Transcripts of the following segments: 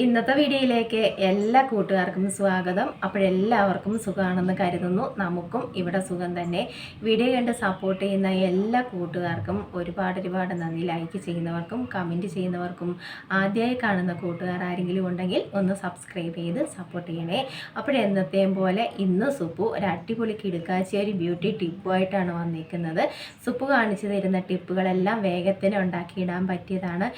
ഇന്നത്തെ വീഡിയോയിലേക്ക് എല്ലാ കൂട്ടുകാർക്കും സ്വാഗതം. അപ്പോഴെല്ലാവർക്കും സുഖമാണെന്ന് കരുതുന്നു. നമുക്കും ഇവിടെ സുഖം തന്നെ. വീഡിയോ കണ്ട് സപ്പോർട്ട് ചെയ്യുന്ന എല്ലാ കൂട്ടുകാർക്കും ഒരുപാട് ഒരുപാട് നന്ദി. ലൈക്ക് ചെയ്യുന്നവർക്കും കമന്റ് ചെയ്യുന്നവർക്കും ആദ്യമായി കാണുന്ന കൂട്ടുകാർ ആരെങ്കിലും ഉണ്ടെങ്കിൽ ഒന്ന് സബ്സ്ക്രൈബ് ചെയ്ത് സപ്പോർട്ട് ചെയ്യണേ. അപ്പോഴെന്നത്തെയും പോലെ ഇന്ന് സുപ്പു ഒരു അടിപൊളി കിടുക്കാച്ചി ഒരു ബ്യൂട്ടി ടിപ്പുമായിട്ടാണ് വന്നിരിക്കുന്നത് സുപ്പു കാണിച്ചു തരുന്ന ടിപ്പുകളെല്ലാം വേഗത്തിന് ഉണ്ടാക്കിയിടാൻ പറ്റിയതാണ്.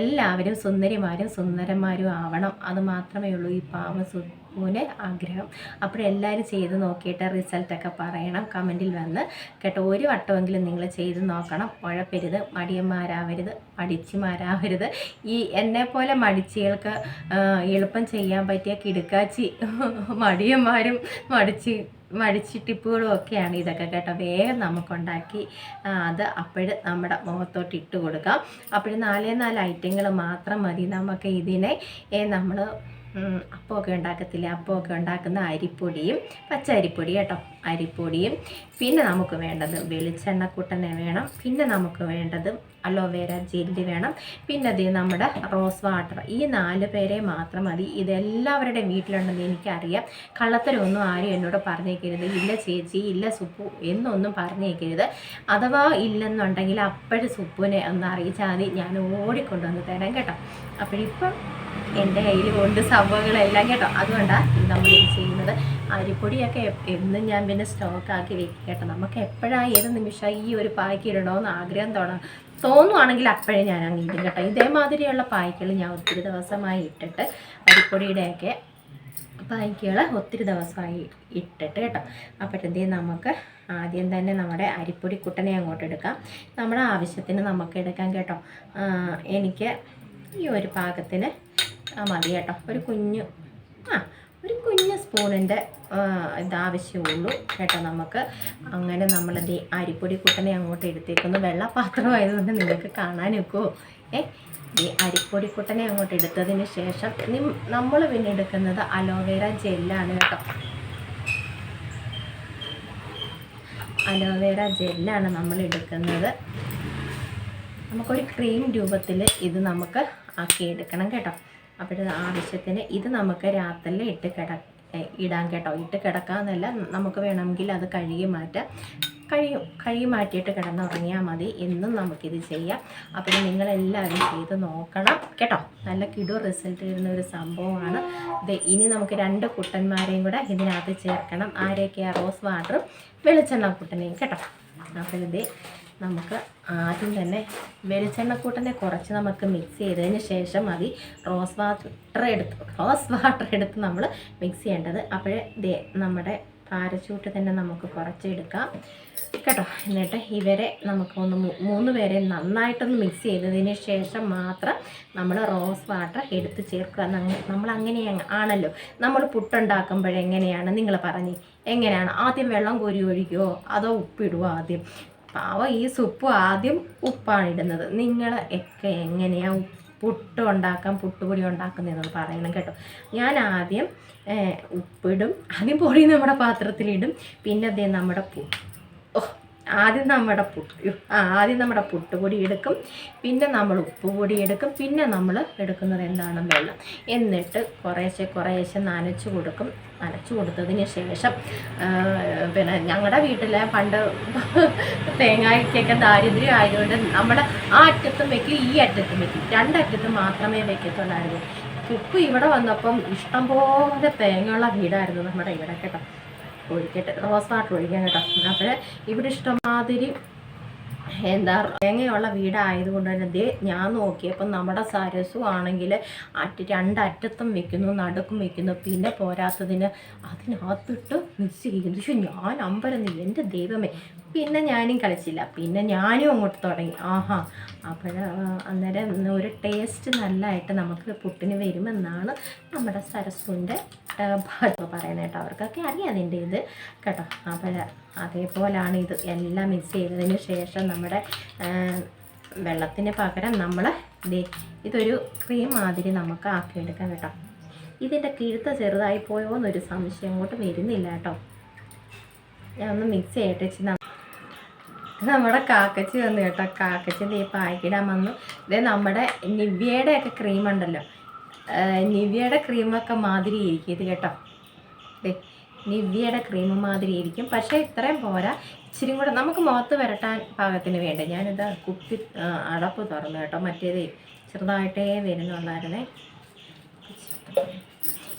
എല്ലാവരും സുന്ദരിമാരും സുന്ദരന്മാരും ആവണം അത് മാത്രമേ ഉള്ളൂ ഈ പാവ സുപ്പുവിന് ആഗ്രഹം. അപ്പോഴെല്ലാവരും ചെയ്ത് നോക്കിയിട്ട് റിസൾട്ടൊക്കെ പറയണം. കമന്റിൽ വന്ന് കേട്ടോ ഒരു വട്ടമെങ്കിലും നിങ്ങൾ ചെയ്ത് നോക്കണം. ഉഴപ്പരുത് മടിയന്മാരാവരുത് മടിച്ചിമാരാവരുത്. ഈ എന്നെപ്പോലെ മടിച്ചികൾക്ക് ആ, എളുപ്പം ചെയ്യാൻ പറ്റിയ കിടുക്കാച്ചി മടിയന്മാരും മടിച്ച് മടിച്ച് ടിപ്പുകളും ഒക്കെയാണ് ഇതൊക്കെ കേട്ടോ. വേഗം നമുക്കുണ്ടാക്കി അത് അപ്പോഴ് നമ്മുടെ മുഖത്തോട്ട് ഇട്ട് കൊടുക്കാം. അപ്പോൾ നാലേ നാല് ഐറ്റങ്ങൾ മാത്രം മതി. നമുക്ക് ഇതിനെ നമ്മൾ അപ്പമൊക്കെ ഉണ്ടാക്കത്തില്ല? അപ്പമൊക്കെ ഉണ്ടാക്കുന്ന അരിപ്പൊടിയും പച്ച കേട്ടോ. അരിപ്പൊടിയും. പിന്നെ നമുക്ക് വേണ്ടത് വെളിച്ചെണ്ണക്കുട്ടനെ വേണം. പിന്നെ നമുക്ക് വേണ്ടത് അലോവേര ജെല്ലി വേണം. പിന്നെ അത് നമ്മുടെ റോസ് വാട്ടർ ഈ നാല് പേരെ മാത്രം മതി. ഇതെല്ലാവരുടെയും വീട്ടിലുണ്ടെന്ന് എനിക്കറിയാം. കള്ളത്തരമൊന്നും ആരും എന്നോട് പറഞ്ഞേക്കരുത്. ഇല്ല ചേച്ചി ഇല്ല സുപ്പു എന്നൊന്നും പറഞ്ഞേക്കരുത്. അഥവാ ഇല്ലെന്നുണ്ടെങ്കിൽ അപ്പോഴും സുപ്പുവിനെ ഒന്ന് അറിയിച്ചാൽ മതി. ഞാൻ ഓടിക്കൊണ്ടുവന്ന് തരാം കേട്ടോ. അപ്പോഴിപ്പം എന്റെ കയ്യിൽ കൊണ്ട് സംഭവങ്ങളെല്ലാം കേട്ടോ. അതുകൊണ്ടാണ് നമ്മൾ ഇത് ചെയ്യുന്നത്. അരിപ്പൊടിയൊക്കെ എന്നും ഞാൻ പിന്നെ സ്റ്റോക്കാക്കി വെക്കും കേട്ടോ. നമുക്ക് എപ്പോഴാണ് ഏത് നിമിഷം ഈ ഒരു പായ്ക്ക് ഇടണമെന്ന് ആഗ്രഹം തോന്നാം തോന്നുവാണെങ്കിൽ അപ്പോഴേ ഞാൻ അങ്ങ് ഇടും കേട്ടോ. ഇതേമാതിരിയുള്ള പായ്ക്കൾ ഞാൻ ഒത്തിരി ദിവസമായി ഇട്ടിട്ട് അരിപ്പൊടിയുടെയൊക്കെ പായ്ക്കുകൾ ഒത്തിരി ദിവസമായി ഇട്ടിട്ട് കേട്ടോ. അപ്പോഴത്തേ നമുക്ക് ആദ്യം തന്നെ നമ്മുടെ അരിപ്പൊടി കുട്ടനെ അങ്ങോട്ട് എടുക്കാം. നമ്മുടെ ആവശ്യത്തിന് നമുക്ക് എടുക്കാം കേട്ടോ. എനിക്ക് ഈ ഒരു പാകത്തിന് മതി കേട്ടോ. ഒരു കുഞ്ഞു ആ ഒരു കുഞ്ഞു സ്പൂണിന്റെ ഇതാവശ്യമുള്ളൂ കേട്ടോ നമുക്ക്. അങ്ങനെ നമ്മൾ ഈ അരിപ്പൊടി കുട്ടനെ അങ്ങോട്ട് എടുത്തേക്കുന്നു. വെള്ളപാത്രമായതുകൊണ്ട് നിങ്ങൾക്ക് കാണാൻ ഒക്കുമോ ഏ ഈ അരിപ്പൊടി കുട്ടനെ അങ്ങോട്ട് എടുത്തതിന് ശേഷം നമ്മൾ പിന്നെ എടുക്കുന്നത് അലോവേര ജെല്ലാണ് കേട്ടോ. അലോവേര ജെല്ലാണ് നമ്മൾ എടുക്കുന്നത്. നമുക്കൊരു ക്രീം രൂപത്തിൽ ഇത് നമുക്ക് ആക്കിയെടുക്കണം കേട്ടോ. അപ്പോൾ ആവശ്യത്തിന് ഇത് നമുക്ക് രാത്രിയിൽ ഇട്ട് കിട ഇടാം ഇടാൻ കേട്ടോ. ഇട്ട് കിടക്കാമെന്നല്ല നമുക്ക് വേണമെങ്കിൽ അത് കഴുകി മാറ്റാം. കഴിയും കഴുകി മാറ്റിയിട്ട് കിടന്നുറങ്ങിയാൽ മതി. എന്നും നമുക്കിത് ചെയ്യാം. അപ്പോൾ നിങ്ങളെല്ലാവരും ചെയ്ത് നോക്കണം കേട്ടോ. നല്ല കിടു റിസൾട്ട് വരുന്ന ഒരു സംഭവമാണ്. ഇത് ഇനി നമുക്ക് രണ്ട് കുട്ടന്മാരെയും കൂടെ ഇതിനകത്ത് ചേർക്കണം. ആരെയൊക്കെയാണ് റോസ് വാട്ടറും വെളിച്ചെണ്ണ കുട്ടനെയും കേട്ടോ. അപ്പോൾ ഇത് നമുക്ക് ആദ്യം തന്നെ വെളിച്ചെണ്ണക്കൂട്ടനെ കുറച്ച് നമുക്ക് മിക്സ് ചെയ്തതിന് ശേഷം മതി. റോസ് വാട്ടർ എടുത്ത് റോസ് വാട്ടർ എടുത്ത് നമ്മൾ മിക്സ് ചെയ്യേണ്ടത്. അപ്പോഴേ ദേ നമ്മുടെ പാരച്ചൂട്ട് തന്നെ നമുക്ക് കുറച്ചെടുക്കാം. കേട്ടോ? എന്നിട്ട് ഇവരെ നമുക്ക് ഒന്ന് മൂന്ന് പേരെ നന്നായിട്ടൊന്ന് മിക്സ് ചെയ്തതിന് ശേഷം മാത്രം നമ്മൾ റോസ് വാട്ടർ എടുത്ത് ചേർക്കുക. നമ്മൾ അങ്ങനെയാണ് ആണല്ലോ? നമ്മൾ പുട്ടുണ്ടാക്കുമ്പോഴെങ്ങനെയാണ്? നിങ്ങൾ പറഞ്ഞു. എങ്ങനെയാണ്? ആദ്യം വെള്ളം കോരി ഒഴിക്കുമോ അതോ ഉപ്പിടുമോ ആദ്യം? പാവ ഈ സുപ്പ് ആദ്യം ഉപ്പാണ് ഇടുന്നത് നിങ്ങൾ ഒക്കെ എങ്ങനെയാ ഉപ്പ് പുട്ട് ഉണ്ടാക്കാം പുട്ടുപൊടി ഉണ്ടാക്കുന്നതെന്ന് പറയണം കേട്ടോ. ഞാൻ ആദ്യം ഉപ്പിടും. ആദ്യം പൊടി നമ്മുടെ പാത്രത്തിലിടും. പിന്നെ അതേ നമ്മുടെ പു ഓ ആദ്യം നമ്മുടെ പുട്ട് ആദ്യം നമ്മുടെ പുട്ടുപൊടി എടുക്കും. പിന്നെ നമ്മൾ ഉപ്പുപൊടി എടുക്കും. പിന്നെ നമ്മൾ എടുക്കുന്നത് എന്താണ്? വെള്ളം. എന്നിട്ട് കുറേശ്ശെ കുറേശ്ശെ നനച്ചു കൊടുക്കും. നനച്ചു കൊടുത്തതിന് ശേഷം പിന്നെ ഞങ്ങളുടെ വീട്ടിലെ പണ്ട് തേങ്ങയ്ക്കൊക്കെ ദാരിദ്ര്യം ആയതുകൊണ്ട് നമ്മുടെ ആ അറ്റത്തും വെക്കും ഈ അറ്റത്തും വെക്കും. രണ്ടറ്റത്തും മാത്രമേ വെക്കത്തുള്ളായിരുന്നു. ഉപ്പ് ഇവിടെ വന്നപ്പം ഇഷ്ടംപോലെ തേങ്ങയുള്ള വീടായിരുന്നു നമ്മുടെ ഇവിടെ കേട്ടോ. ഒഴിക്കട്ടെ. റോസ് വാട്ടർ ഒഴിക്കാൻ കേട്ടോ. അപ്പോൾ ഇവിടെ ഇഷ്ടമാതിരി എന്താ തേങ്ങയുള്ള വീടായതുകൊണ്ട് തന്നെ ദേ ഞാൻ നോക്കിയപ്പോൾ നമ്മുടെ സരസു ആണെങ്കിൽ അറ്റ് രണ്ടറ്റത്തും വെക്കുന്നു നടുക്കും വെക്കുന്നു. പിന്നെ പോരാത്തതിന് അതിനകത്തിട്ട് മിക്സ് ചെയ്യുന്നു പക്ഷെ ഞാൻ അമ്പരന്ന്. എന്റെ ദൈവമേ. പിന്നെ ഞാനും കളിച്ചില്ല. പിന്നെ ഞാനും അങ്ങോട്ട് തുടങ്ങി. ആഹാ. അപ്പോൾ അന്നേരം ഒരു ടേസ്റ്റ് നല്ലതായിട്ട് നമുക്ക് പുട്ടിന് വരുമെന്നാണ് നമ്മുടെ സരസുവിന്റെ ഭാഗം പറയുന്നത് കേട്ടോ അവർക്കൊക്കെ അറിയാം അതിന്റെ ഇത് കേട്ടോ. അപ്പോൾ അതേപോലാണ് ഇത് എല്ലാം മിക്സ് ചെയ്തതിന് ശേഷം നമ്മുടെ വെള്ളത്തിന് പകരം നമ്മൾ ഇതൊരു ക്രീം മാതിരി നമുക്ക് ആക്കിയെടുക്കാം കേട്ടോ. ഇതിന്റെ കിഴുത്ത ചെറുതായി പോയോ എന്നൊരു സംശയം അങ്ങോട്ട് വരുന്നില്ല കേട്ടോ. ഞാൻ ഒന്ന് മിക്സ് ചെയ്യട്ടെ നമ്മുടെ കാക്കച്ചി വന്നു കേട്ടോ. കാക്കച്ചി ഈ പായ്ക്കിടാൻ വന്നു. ഇത് നമ്മുടെ നിവ്യയുടെ ഒക്കെ ക്രീം ഉണ്ടല്ലോ. നിവ്യയുടെ ക്രീമൊക്കെ മാതിരി ഇരിക്കും ഇത് കേട്ടോ. ദേ നിവ്യയുടെ ക്രീം മാതിരി ഇരിക്കും. പക്ഷേ ഇത്രയും പോരാ. ഇച്ചിരി കൂടെ നമുക്ക് മുഖത്ത് വരട്ടാൻ പാകത്തിന് വേണ്ട? ഞാനിത് കുപ്പി അടപ്പ് തുറന്നു കേട്ടോ. മറ്റേത് ചെറുതായിട്ടേ വരുന്നുള്ളായിരുന്നേ.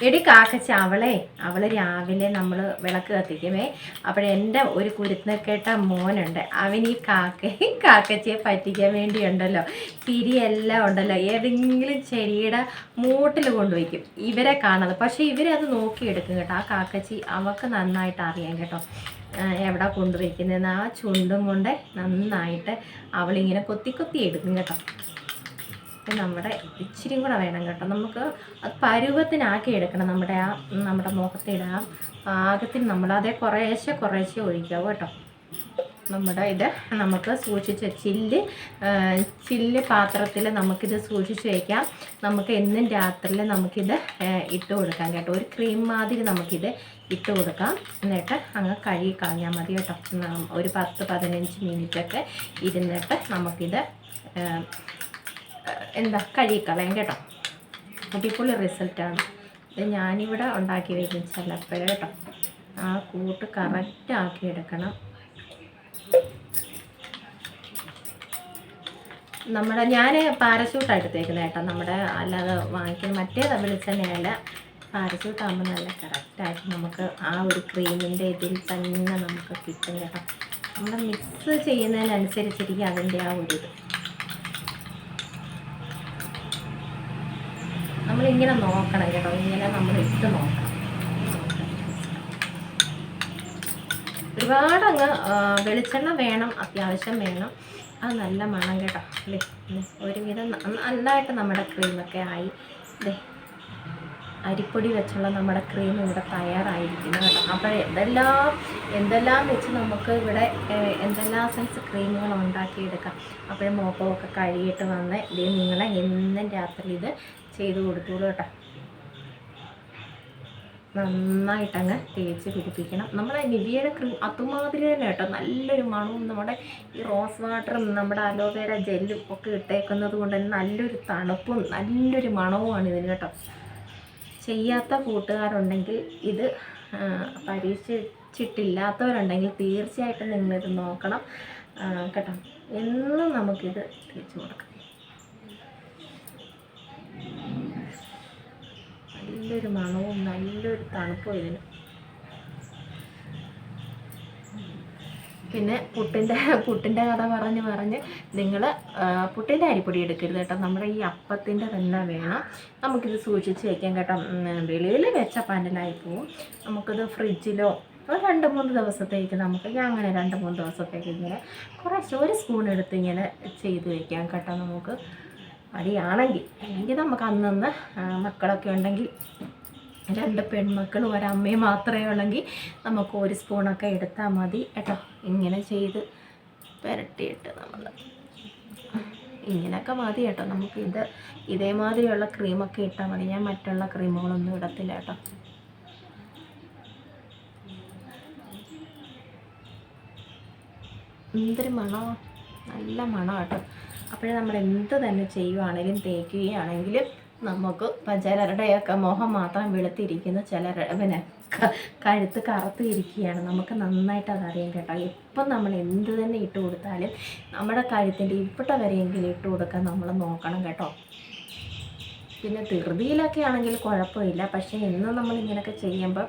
എടി കാക്കച്ച അവളെ അവൾ രാവിലെ നമ്മൾ വിളക്ക് കത്തിക്കുമേ. അപ്പോഴെന്റെ ഒരു കുരുത്തക്കേട്ട മോനുണ്ട്. അവൻ ഈ കാക്ക കാക്കച്ചയെ പറ്റിക്കാൻ വേണ്ടിയുണ്ടല്ലോ. തിരിയെല്ലാം ഉണ്ടല്ലോ. ഏതെങ്കിലും ചെടിയുടെ മൂട്ടിൽ കൊണ്ടുവയ്ക്കും. ഇവരെ കാണാതെ പക്ഷേ ഇവരെ അത് നോക്കിയെടുക്കും കേട്ടോ. ആ കാക്കച്ചി അവൾക്ക് നന്നായിട്ട് അറിയാം കേട്ടോ. എവിടെ കൊണ്ടുവയ്ക്കുന്നതെന്ന്. ആ ചുണ്ടും കൊണ്ട് നന്നായിട്ട് അവളിങ്ങനെ കൊത്തി കൊത്തി എടുക്കും കേട്ടോ. അപ്പം നമ്മുടെ ഇച്ചിരി കൂടെ വേണം കേട്ടോ. നമുക്ക് അത് പരുവത്തിനാക്കി എടുക്കണം നമ്മുടെ ആ നമ്മുടെ മുഖത്തിടെ ആ പാകത്തിൽ അതേ കുറേശ്ശെ കുറേശ്ശെ ഒഴിക്കാവും കേട്ടോ. നമ്മുടെ ഇത് നമുക്ക് സൂക്ഷിച്ച് ചില്ല് ചില്ല് പാത്രത്തിൽ നമുക്കിത് സൂക്ഷിച്ച് വയ്ക്കാം നമുക്ക് എന്നും രാത്രിയിൽ നമുക്കിത് ഇട്ട് കൊടുക്കാം കേട്ടോ. ഒരു ക്രീം മാതിരി നമുക്കിത് ഇട്ട് കൊടുക്കാം. എന്നിട്ട് അങ്ങ് കഴുകി കളഞ്ഞാൽ മതി കേട്ടോ. ഒരു പത്ത് പതിനഞ്ച് മിനിറ്റൊക്കെ ഇരുന്നിട്ട് നമുക്കിത് എന്താ കഴുകിക്കളയാം കേട്ടോ. അടിപൊളി റിസൾട്ടാണ് ഇത് ഞാനിവിടെ ഉണ്ടാക്കി വയ്ക്കും ചിലപ്പോൾ കേട്ടോ. ആ കൂട്ട് കറക്റ്റ് ആക്കി എടുക്കണം. നമ്മുടെ ഞാൻ പാരച്യൂട്ടാണ് എടുത്തേക്കുന്നത് കേട്ടോ. നമ്മുടെ അല്ലാതെ വാങ്ങിക്കുന്ന മറ്റേത് വെളിച്ചെണ്ണയല്ല പാരച്യൂട്ട് ആകുമ്പോൾ നല്ല കറക്റ്റായിട്ട് നമുക്ക് ആ ഒരു ക്രീമിന്റെ ഇതിൽ തന്നെ നമുക്ക് കിട്ടും കേട്ടോ. നമ്മൾ മിക്സ് ചെയ്യുന്നതിനനുസരിച്ചിരിക്കും അതിന്റെ ആ ഒരു ഇത്. നമ്മളിങ്ങനെ നോക്കണം കേട്ടോ. ഇങ്ങനെ നമ്മൾ ഇട്ട് നോക്കണം. ഒരുപാട് അങ്ങ് വെളിച്ചെണ്ണ വേണം അത്യാവശ്യം വേണം. അത് നല്ല മണം കേട്ടോ. അല്ലേ. ഒരുവിധം നന്നായിട്ട് നമ്മുടെ ക്രീമൊക്കെ ആയി. ദേ അരിപ്പൊടി വെച്ചുള്ള നമ്മുടെ ക്രീം ഇവിടെ തയ്യാറായിരിക്കുന്നു കേട്ടോ. അപ്പോൾ എന്തെല്ലാം എന്തെല്ലാം വെച്ച് നമുക്ക് ഇവിടെ എന്തെല്ലാം സൈസ് ക്രീമുകൾ ഉണ്ടാക്കിയെടുക്കാം. അപ്പോഴും മോപ്പമൊക്കെ കഴുകിയിട്ട് വന്ന് ഇത് നിങ്ങളെ എന്നും രാത്രി ഇത് ചെയ്ത് കൊടുത്തോളൂ കേട്ടോ. നന്നായിട്ടങ്ങ് തേച്ച് പിടിപ്പിക്കണം. നമ്മുടെ നിവിയുടെ ക്രീം അതുമാതിരി തന്നെ കേട്ടോ. നല്ലൊരു മണവും നമ്മുടെ ഈ റോസ് വാട്ടറും നമ്മുടെ അലോവേര ജെല്ലും ഒക്കെ ഇട്ടേക്കുന്നത് കൊണ്ട് തന്നെ നല്ലൊരു തണുപ്പും നല്ലൊരു മണവുമാണ് ഇതിന് കേട്ടോ. ചെയ്യാത്ത കൂട്ടുകാരുണ്ടെങ്കിൽ ഇത് പരീക്ഷിച്ചിട്ടില്ലാത്തവരുണ്ടെങ്കിൽ തീർച്ചയായിട്ടും നിങ്ങളിത് നോക്കണം കേട്ടോ. എന്നും നമുക്കിത് തേച്ച് കൊടുക്കാം. നല്ലൊരു മണവും നല്ലൊരു തണുപ്പും ഇതിന്. പിന്നെ പുട്ടിന്റെ പുട്ടിന്റെ കഥ പറഞ്ഞ് പറഞ്ഞ് നിങ്ങൾ പുട്ടിന്റെ അരിപ്പൊടി എടുക്കരുത് കേട്ടോ. നമ്മുടെ ഈ അപ്പത്തിന്റെ തന്നെ വേണം. നമുക്കിത് സൂക്ഷിച്ച് വയ്ക്കാം കേട്ടോ. വെളിയിൽ വെച്ച പന്നലായി പോവും. നമുക്കിത് ഫ്രിഡ്ജിലോ രണ്ട് മൂന്ന് ദിവസത്തേക്ക് നമുക്ക് അങ്ങനെ രണ്ട് മൂന്ന് ദിവസത്തേക്ക് ഇങ്ങനെ കുറച്ച് ഒരു സ്പൂൺ എടുത്ത് ഇങ്ങനെ ചെയ്ത് വയ്ക്കാം കേട്ടോ നമുക്ക്. മടിയാണെങ്കിൽ അല്ലെങ്കിൽ നമുക്ക് അന്നന്ന് മക്കളൊക്കെ ഉണ്ടെങ്കിൽ രണ്ട് പെൺമക്കളും ഒരമ്മയും മാത്രമേ ഉള്ളെങ്കിൽ നമുക്ക് ഒരു സ്പൂണൊക്കെ എടുത്താൽ മതി കേട്ടോ. ഇങ്ങനെ ചെയ്ത് പുരട്ടിയിട്ട് നമ്മൾ ഇങ്ങനെയൊക്കെ മതി കേട്ടോ. നമുക്ക് ഇത് ഇതേമാതിരിയുള്ള ക്രീമൊക്കെ ഇട്ടാൽ മതി. ഞാൻ മറ്റുള്ള ക്രീമുകളൊന്നും ഇടത്തില്ല കേട്ടോ. എന്തൊരു മണമോ. നല്ല മണം കേട്ടോ. അപ്പോഴേ നമ്മൾ എന്ത് തന്നെ ചെയ്യുവാണെങ്കിലും തേക്കുകയാണെങ്കിലും നമുക്ക് ഇപ്പം ചിലരുടെയൊക്കെ മുഖം മാത്രം വെളുത്തിരിക്കുന്ന. ചിലർ പിന്നെ കഴുത്ത് കറുത്ത് ഇരിക്കുകയാണ് നമുക്ക് നന്നായിട്ട് അതറിയാം കേട്ടോ. ഇപ്പം നമ്മൾ എന്ത് തന്നെ ഇട്ട് കൊടുത്താലും നമ്മുടെ കഴുത്തിന്റെ ഇവിടെ വരെയെങ്കിലും ഇട്ട് കൊടുക്കാൻ നമ്മൾ നോക്കണം കേട്ടോ. പിന്നെ ധൃതിയിലൊക്കെ ആണെങ്കിൽ കുഴപ്പമില്ല. പക്ഷേ എന്നും നമ്മളിങ്ങനെയൊക്കെ ചെയ്യുമ്പോൾ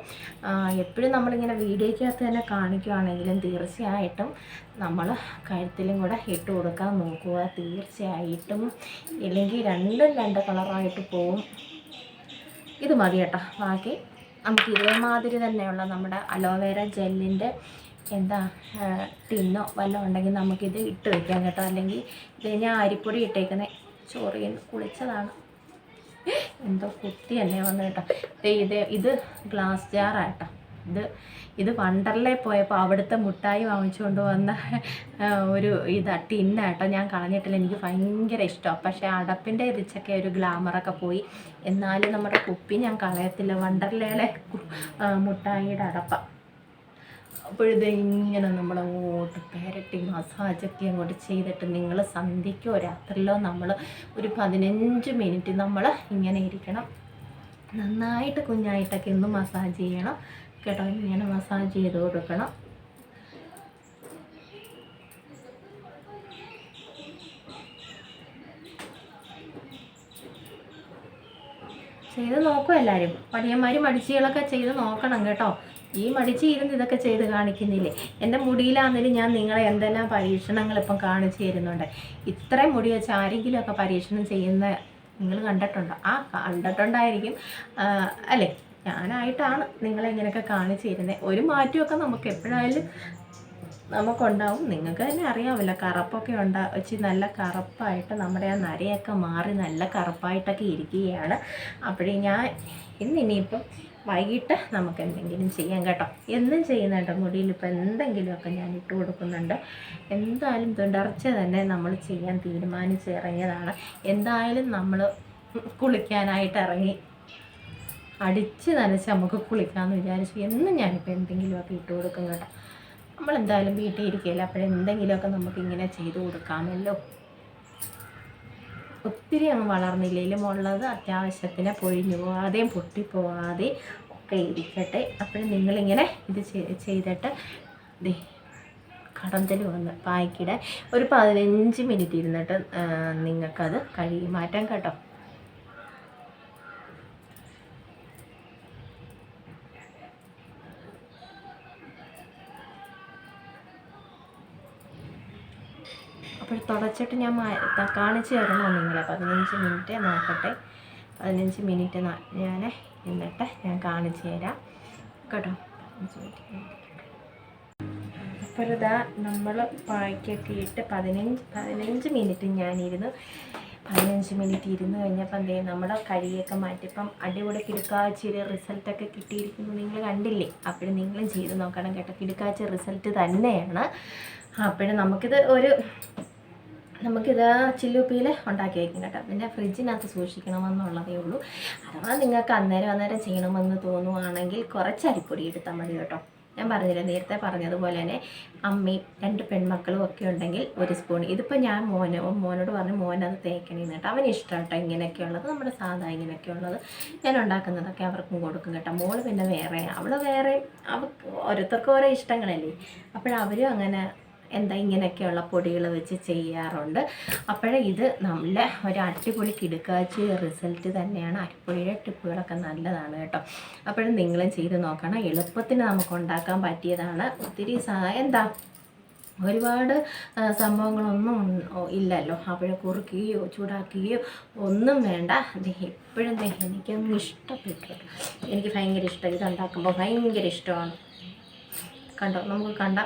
എപ്പോഴും നമ്മളിങ്ങനെ വീഡിയോയ്ക്കകത്ത് തന്നെ കാണിക്കുകയാണെങ്കിലും തീർച്ചയായിട്ടും നമ്മൾ കഴുത്തിലും കൂടെ ഇട്ട് കൊടുക്കാൻ നോക്കുക. തീർച്ചയായിട്ടും. ഇല്ലെങ്കിൽ രണ്ടും രണ്ട് കളറായിട്ട് പോവും. ഇത് മതി കേട്ടോ. ബാക്കി നമുക്ക് ഇതേമാതിരി തന്നെയുള്ള നമ്മുടെ അലോവേര ജെല്ലിന്റെ എന്താ ടിന്നോ വല്ലതും ഉണ്ടെങ്കിൽ നമുക്കിത് ഇട്ട് വയ്ക്കാം കേട്ടോ. അല്ലെങ്കിൽ ഇത് ഞാൻ അരിപ്പൊടി ഇട്ടേക്കുന്നത് ചോറിയിൽ നിന്ന് കുളിച്ചതാണ്. എന്തോ കുത്തി തന്നെ വന്നു കേട്ടോ. ഇത് ഇത് ഗ്ലാസ് ജാറാട്ടോ ഇത് ഇത് വണ്ടർലേ പോയപ്പോൾ അവിടുത്തെ മുട്ടായി വാങ്ങിച്ചുകൊണ്ട് വന്ന ഒരു ഇതാ ടിന്നാട്ടോ ഞാൻ കളഞ്ഞിട്ടില്ല. എനിക്ക് ഭയങ്കര ഇഷ്ടമാണ് പക്ഷേ അടപ്പിന്റെ ഇതിച്ചൊക്കെ ഒരു ഗ്ലാമറൊക്കെ പോയി. എന്നാലും നമ്മുടെ കുപ്പി ഞാൻ കളയത്തില്ല. വണ്ടർലയിലെ മുട്ടായിയുടെ അടപ്പ. അപ്പോഴിത് ഇങ്ങനെ നമ്മളങ്ങോട്ട് പെരട്ടി മസാജൊക്കെ അങ്ങോട്ട് ചെയ്തിട്ട് നിങ്ങൾ സന്ധ്യയ്ക്കോ രാത്രിയിലോ നമ്മൾ ഒരു പതിനഞ്ച് മിനിറ്റ് നമ്മൾ ഇങ്ങനെ ഇരിക്കണം. നന്നായിട്ട് കുഞ്ഞായിട്ടൊക്കെ ഒന്ന് മസാജ് ചെയ്യണം. കേട്ടോ ഇങ്ങനെ മസാജ് ചെയ്ത് കൊടുക്കണം. ചെയ്ത് നോക്കും എല്ലാവരും പണിയന്മാർ മടിച്ചികളൊക്കെ ചെയ്ത് നോക്കണം കേട്ടോ. ഈ മടിച്ച് ഇരുന്ന് ഇതൊക്കെ ചെയ്ത് കാണിക്കുന്നില്ലേ? എന്റെ മുടിയിലാണെങ്കിലും ഞാൻ നിങ്ങളെ എന്തെല്ലാം പരീക്ഷണങ്ങൾ ഇപ്പം കാണിച്ചു തരുന്നുണ്ട്. ഇത്രയും മുടി വെച്ച് ആരെങ്കിലുമൊക്കെ പരീക്ഷണം ചെയ്യുന്ന നിങ്ങൾ കണ്ടിട്ടുണ്ടോ? ആ കണ്ടിട്ടുണ്ടായിരിക്കും. അല്ലേ? ഞാനായിട്ടാണ് നിങ്ങളെ ഇങ്ങനെയൊക്കെ കാണിച്ചു തരുന്നത് ഒരു മാറ്റമൊക്കെ നമുക്ക് എപ്പോഴായാലും നമുക്കുണ്ടാവും. നിങ്ങൾക്ക് തന്നെ അറിയാമല്ലോ കറുപ്പൊക്കെ ഉണ്ടാ വെച്ച് നല്ല കറുപ്പായിട്ട് നമ്മുടെ ആ നരയൊക്കെ മാറി നല്ല കറുപ്പായിട്ടൊക്കെ ഇരിക്കുകയാണ്. അപ്പോഴേ ഞാൻ ഇന്നിനിയിപ്പം വൈകിട്ട് നമുക്ക് എന്തെങ്കിലും ചെയ്യാം കേട്ടോ. എന്നും ചെയ്യുന്ന ചെയ്യുന്നുണ്ട് മുടിയിൽ ഇപ്പോൾ എന്തെങ്കിലുമൊക്കെ ഞാൻ ഇട്ട് കൊടുക്കുന്നുണ്ട്. എന്തായാലും തുടർച്ച തന്നെ നമ്മൾ ചെയ്യാൻ തീരുമാനിച്ച് ഇറങ്ങിയതാണ്. എന്തായാലും നമ്മൾ കുളിക്കാനായിട്ട് ഇറങ്ങി. അടിച്ച് നനച്ച് നമുക്ക് കുളിക്കാമെന്ന് വിചാരിച്ചു. എന്നും ഞാനിപ്പോൾ എന്തെങ്കിലുമൊക്കെ ഇട്ട് കൊടുക്കും കേട്ടോ. നമ്മളെന്തായാലും വീട്ടിൽ ഇരിക്കുകയില്ല. അപ്പോഴെന്തെങ്കിലുമൊക്കെ നമുക്ക് ഇങ്ങനെ ചെയ്തു കൊടുക്കാമല്ലോ ഒത്തിരി അങ്ങ് വളർന്നില്ലെങ്കിലും ഉള്ളത് അത്യാവശ്യത്തിന് പൊഴിഞ്ഞു പോകാതെയും പൊട്ടിപ്പോവാതെയും ഒക്കെ ഇരിക്കട്ടെ. അപ്പോഴും നിങ്ങളിങ്ങനെ ഇത് ചെയ്തിട്ട് ദേ വന്ന് പായ്ക്കിടെ ഒരു പതിനഞ്ച് മിനിറ്റ് ഇരുന്നിട്ട് നിങ്ങൾക്കത് കഴുകി മാറ്റാം കേട്ടോ. തുടച്ചിട്ട് ഞാൻ കാണിച്ചു തരണോ നിങ്ങളെ. പതിനഞ്ച് മിനിറ്റ് നോക്കട്ടെ. പതിനഞ്ച് മിനിറ്റ് ഞാൻ എന്നിട്ട് ഞാൻ കാണിച്ചു തരാം. കേട്ടോ? പതിനഞ്ച് മിനിറ്റ് നമ്മൾ പായ്ക്കൊക്കെ ഇട്ട് പതിനഞ്ച് പതിനഞ്ച് മിനിറ്റ് ഞാനിരുന്നു. പതിനഞ്ച് മിനിറ്റ് ഇരുന്ന് കഴിഞ്ഞപ്പോൾ എന്തേ നമ്മുടെ കഴിയൊക്കെ മാറ്റിയപ്പം അടിപൊളി കിടുക്കാച്ചിരി റിസൾട്ടൊക്കെ കിട്ടിയിരിക്കുന്നു. നിങ്ങൾ കണ്ടില്ലേ? അപ്പോഴും നിങ്ങളും ചെയ്ത് നോക്കണം കേട്ടോ. കിടുക്കാച്ചി റിസൾട്ട് തന്നെയാണ്. അപ്പോഴും നമുക്കിത് ഒരു നമുക്കിത് ചില്ലുപ്പിയിൽ ഉണ്ടാക്കി വയ്ക്കും കേട്ടോ. പിന്നെ ഫ്രിഡ്ജിനകത്ത് സൂക്ഷിക്കണമെന്നുള്ളതേ ഉള്ളൂ. അഥവാ നിങ്ങൾക്ക് അന്നേരം അന്നേരം ചെയ്യണമെന്ന് തോന്നുവാണെങ്കിൽ കുറച്ച് അരിപ്പൊടി എടുത്താൽ മതി കേട്ടോ. ഞാൻ പറഞ്ഞില്ല നേരത്തെ പറഞ്ഞതുപോലെ തന്നെ അമ്മയും രണ്ട് പെൺമക്കളും ഒക്കെ ഉണ്ടെങ്കിൽ ഒരു സ്പൂൺ. ഇതിപ്പോൾ ഞാൻ മോന് മോനോട് പറഞ്ഞു മോനത് തേക്കണേന്ന് കേട്ടോ. അവന് ഇഷ്ടം കേട്ടോ ഇങ്ങനെയൊക്കെയുള്ളത് നമ്മുടെ സാധാ ഇങ്ങനെയൊക്കെയുള്ളത് ഞാൻ ഉണ്ടാക്കുന്നതൊക്കെ അവർക്കും കൊടുക്കും കേട്ടോ. മോൾ പിന്നെ വേറെ അവൾ വേറെ അവർക്ക് ഓരോരുത്തർക്കും ഓരോ ഇഷ്ടങ്ങളല്ലേ. അപ്പോഴവരും അങ്ങനെ എന്താ ഇങ്ങനെയൊക്കെയുള്ള പൊടികൾ വെച്ച് ചെയ്യാറുണ്ട്. അപ്പോഴേ ഇത് നല്ല ഒരു അടിപൊളി കിടുക്കാച്ച് റിസൾട്ട് തന്നെയാണ്. അരിപ്പൊടിയുടെ ടിപ്പുകളൊക്കെ നല്ലതാണ് കേട്ടോ. അപ്പോഴും നിങ്ങളും ചെയ്ത് നോക്കണം. എളുപ്പത്തിന് നമുക്ക് ഉണ്ടാക്കാൻ പറ്റിയതാണ്. ഒത്തിരി എന്താ ഒരുപാട് സംഭവങ്ങളൊന്നും ഇല്ലല്ലോ. അപ്പോഴെ കുറുക്കുകയോ ചൂടാക്കുകയോ ഒന്നും വേണ്ട. എപ്പോഴും എനിക്കൊന്നും ഇഷ്ടപ്പെട്ടു. എനിക്ക് ഭയങ്കര ഇഷ്ടം. ഇത് ഉണ്ടാക്കുമ്പോൾ ഭയങ്കര ഇഷ്ടമാണ്. കണ്ടോ? നമുക്ക് കണ്ട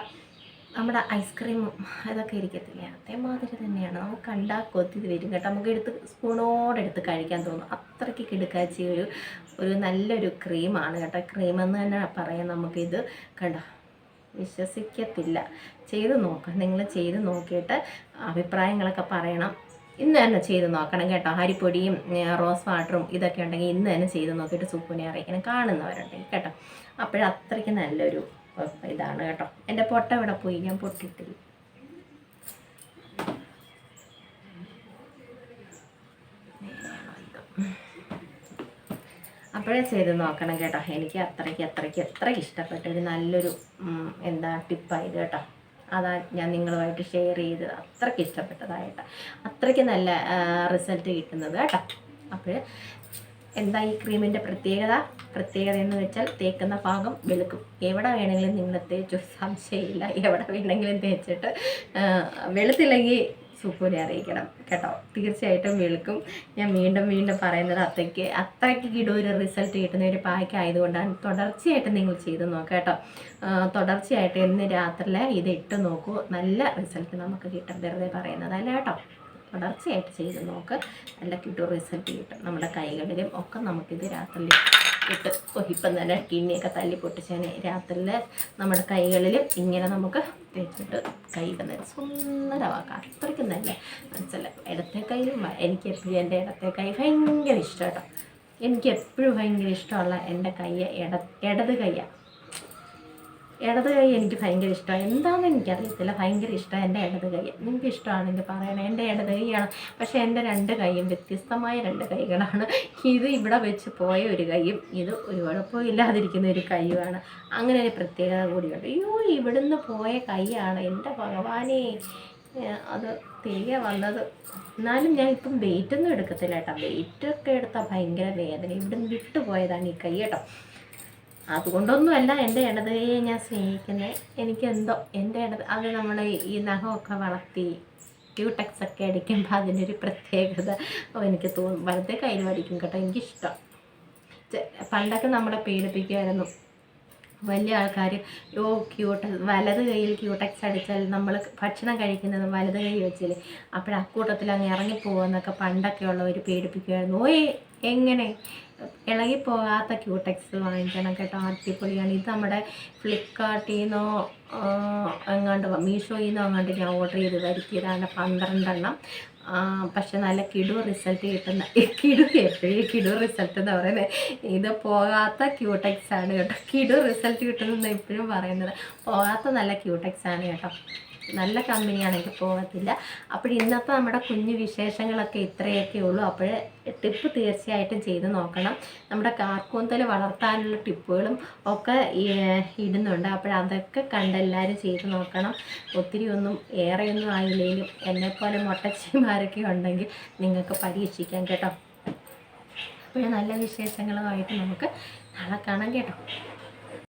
നമ്മുടെ ഐസ്ക്രീമും അതൊക്കെ ഇരിക്കത്തില്ലേ? അതേമാതിരി തന്നെയാണ്. നമുക്ക് കണ്ടാൽ കൊത്തി വരും കേട്ടോ. നമുക്ക് എടുത്ത് സ്പൂണോടെ എടുത്ത് കഴിക്കാൻ തോന്നും. അത്രയ്ക്ക് കിടുക്കാച്ചി ഒരു ഒരു നല്ലൊരു ക്രീമാണ് കേട്ടോ. ക്രീം എന്ന് തന്നെ പറയാം നമുക്കിത്. കണ്ടോ? വിശ്വസിക്കത്തില്ല. ചെയ്ത് നോക്കാം. നിങ്ങൾ ചെയ്ത് നോക്കിയിട്ട് അഭിപ്രായങ്ങളൊക്കെ പറയണം. ഇന്ന് തന്നെ ചെയ്ത് നോക്കണം കേട്ടോ. അരിപ്പൊടിയും റോസ് വാട്ടറും ഇതൊക്കെ ഉണ്ടെങ്കിൽ ഇന്ന് തന്നെ ചെയ്ത് നോക്കിയിട്ട് സൂപ്പിനെ അറിയിക്കണം. കാണുന്നവരുണ്ടെങ്കിൽ കേട്ടോ. അപ്പോഴത്രയ്ക്ക് നല്ലൊരു ഇതാണ് കേട്ടോ. എന്റെ പൊട്ട ഇവിടെ പോയി ഞാൻ പൊട്ടിട്ടില്ല. അപ്പോഴേ ചെയ്ത് നോക്കണം കേട്ടോ. എനിക്ക് അത്രയ്ക്ക് അത്രയ്ക്ക് അത്ര ഇഷ്ടപ്പെട്ട ഒരു നല്ലൊരു എന്താ ടിപ്പായത് കേട്ടോ. അതാ ഞാൻ നിങ്ങളുമായിട്ട് ഷെയർ ചെയ്ത് അത്രയ്ക്ക് ഇഷ്ടപ്പെട്ടതായിട്ട്. അത്രയ്ക്ക് നല്ല റിസൾട്ട് കിട്ടുന്നത് കേട്ടോ. അപ്പോൾ എന്താ ഈ ക്രീമിന്റെ പ്രത്യേകത? പ്രത്യേകത എന്ന് വെച്ചാൽ തേക്കുന്ന ഭാഗം വെളുക്കും. എവിടെ വേണമെങ്കിലും നിങ്ങൾ തേച്ചു. സംശയമില്ല. എവിടെ വേണമെങ്കിലും തേച്ചിട്ട് വെളുത്തില്ലെങ്കിൽ സൂപ്പൂരെ അറിയിക്കണം കേട്ടോ. തീർച്ചയായിട്ടും വെളുക്കും. ഞാൻ വീണ്ടും വീണ്ടും പറയുന്നത് അത്രയ്ക്ക്. അത്രയ്ക്ക് കിടൂര് റിസൾട്ട് കിട്ടുന്ന ഒരു പാക്ക് ആയതുകൊണ്ടാണ് തുടർച്ചയായിട്ട് നിങ്ങൾ ചെയ്ത് നോക്കുക കേട്ടോ. തുടർച്ചയായിട്ട് ഇന്ന് രാത്രിയിൽ ഇത് ഇട്ട് നോക്കൂ. നല്ല റിസൾട്ട് നമുക്ക് കിട്ടും. വെറുതെ പറയുന്നതല്ല കേട്ടോ. തുടർച്ചയായിട്ട് ചെയ്ത് നോക്ക്. നല്ല കിട്ടും റിസൾട്ട് കിട്ടും. നമ്മുടെ കൈകളിലും ഒക്കെ നമുക്കിത് രാത്രിയിൽ ഇട്ട് ഇപ്പം തന്നെ കിണ്ണിയൊക്കെ തല്ലി പൊട്ടിച്ചതിന് രാത്രിയിൽ നമ്മുടെ കൈകളിലും ഇങ്ങനെ നമുക്ക് തേച്ചിട്ട് കൈ തന്നെ സുന്ദരമാക്കാം. അത്രയ്ക്ക് നല്ല മനസ്സിലായി ഇടത്തെ കൈയിലും എനിക്ക് എപ്പോഴും എന്റെ ഇടത്തെ കൈ ഭയങ്കര ഇഷ്ടം കേട്ടോ. എനിക്ക് എപ്പോഴും ഭയങ്കര ഇഷ്ടമുള്ള എന്റെ കൈ ഇട ഇടത് കൈയാണ് ഇടത് കൈ എനിക്ക് ഭയങ്കര ഇഷ്ടമാണ്. എന്താണെന്ന് എനിക്കറിയത്തില്ല. ഭയങ്കര ഇഷ്ടമാണ് എന്റെ ഇടത് കൈ. നിങ്ങൾക്ക് ഇഷ്ടമാണെങ്കിൽ പറയണം എന്റെ ഇടത് കൈയാണ്. പക്ഷേ എന്റെ രണ്ട് കൈയും വ്യത്യസ്തമായ രണ്ട് കൈകളാണ്. ഇത് ഇവിടെ വെച്ച് പോയ ഒരു കൈയും ഇത് ഒരു കുഴപ്പമില്ലാതിരിക്കുന്ന ഒരു കൈയുമാണ്. അങ്ങനെ ഒരു പ്രത്യേകത കൂടിയുണ്ട്. അയ്യോ ഇവിടുന്ന് പോയ കൈയാണ്. എന്റെ ഭഗവാനെ. അത് തിരികെ വന്നത്. എന്നാലും ഞാൻ ഇപ്പം വെയിറ്റൊന്നും എടുക്കത്തില്ല കേട്ടോ. വെയിറ്റൊക്കെ എടുത്താൽ ഭയങ്കര വേദന. ഇവിടുന്ന് വിട്ടുപോയതാണ് ഈ കൈ കേട്ടോ. അതുകൊണ്ടൊന്നുമല്ല എന്റെ ഇടത് കൈയെ ഞാൻ സ്നേഹിക്കുന്നത് എനിക്ക് എന്തോ എന്റെ ഇടത് അത് നമ്മൾ ഈ നഖമൊക്കെ വളർത്തി ക്യൂടെക്സ് ഒക്കെ അടിക്കുമ്പോൾ അതിന്റെ ഒരു പ്രത്യേകത എനിക്ക് തോന്നും വലത്തെ കയ്യിൽ വടിക്കും കേട്ടോ എനിക്കിഷ്ടം. പണ്ടൊക്കെ നമ്മളെ പേടിപ്പിക്കുമായിരുന്നു വലിയ ആൾക്കാർ യോ ക്യൂട്ട വലത് കയ്യിൽ ക്യൂടെക്സ് അടിച്ചാൽ നമ്മൾ ഭക്ഷണം കഴിക്കുന്നത് വലത് കൈ വെച്ചില്ലേ? അപ്പോഴക്കൂട്ടത്തിൽ അങ്ങ് ഇറങ്ങിപ്പോകുമെന്നൊക്കെ പണ്ടൊക്കെ ഉള്ളവർ പേടിപ്പിക്കുമായിരുന്നു ഓയ് എങ്ങനെ? ഇളകി പോകാത്ത ക്യൂടെക്സ് വാങ്ങിക്കണം കേട്ടോ അടിപൊളിയാണ്. ഇത് നമ്മുടെ ഫ്ലിപ്കാർട്ടിൽ നിന്നോ എങ്ങാണ്ട് മീഷോയിൽ നിന്നോ എങ്ങാണ്ട് ഞാൻ ഓർഡർ ചെയ്ത് വരുത്തിയതാണ് പന്ത്രണ്ടെണ്ണം. പക്ഷെ നല്ല കിടു റിസൾട്ട് കിട്ടുന്ന കിടു എപ്പോഴും കിടു റിസൾട്ട് എന്ന് പറയുന്നത് ഇത് പോകാത്ത ക്യൂടെക്സ് ആണ് കേട്ടോ. കിടു റിസൾട്ട് കിട്ടുന്നതെന്ന് എപ്പോഴും പറയുന്നത്. പോകാത്ത നല്ല ക്യൂടെക്സ് ആണ് കേട്ടോ. നല്ല കമ്പനിയാണെങ്കിൽ പോകത്തില്ല. അപ്പോൾ ഇന്നത്തെ നമ്മുടെ കുഞ്ഞു വിശേഷങ്ങളൊക്കെ ഇത്രയൊക്കെ ഉള്ളൂ. അപ്പോൾ ടിപ്പ് തീർച്ചയായിട്ടും ചെയ്ത് നോക്കണം. നമ്മുടെ കാർക്കൂന്തൽ വളർത്താനുള്ള ടിപ്പുകളും ഒക്കെ ഇടുന്നുണ്ട്. അപ്പോൾ അതൊക്കെ കണ്ടെല്ലാവരും ചെയ്ത് നോക്കണം. ഒത്തിരി ഒന്നും ഏറെയൊന്നും ആയില്ലെങ്കിലും എന്നെപ്പോലെ മുട്ടച്ചിമാരൊക്കെ ഉണ്ടെങ്കിൽ നിങ്ങൾക്ക് പരീക്ഷിക്കാം കേട്ടോ. അപ്പോൾ നല്ല വിശേഷങ്ങളുമായിട്ട് നമുക്ക് നാളെ കാണാം കേട്ടോ.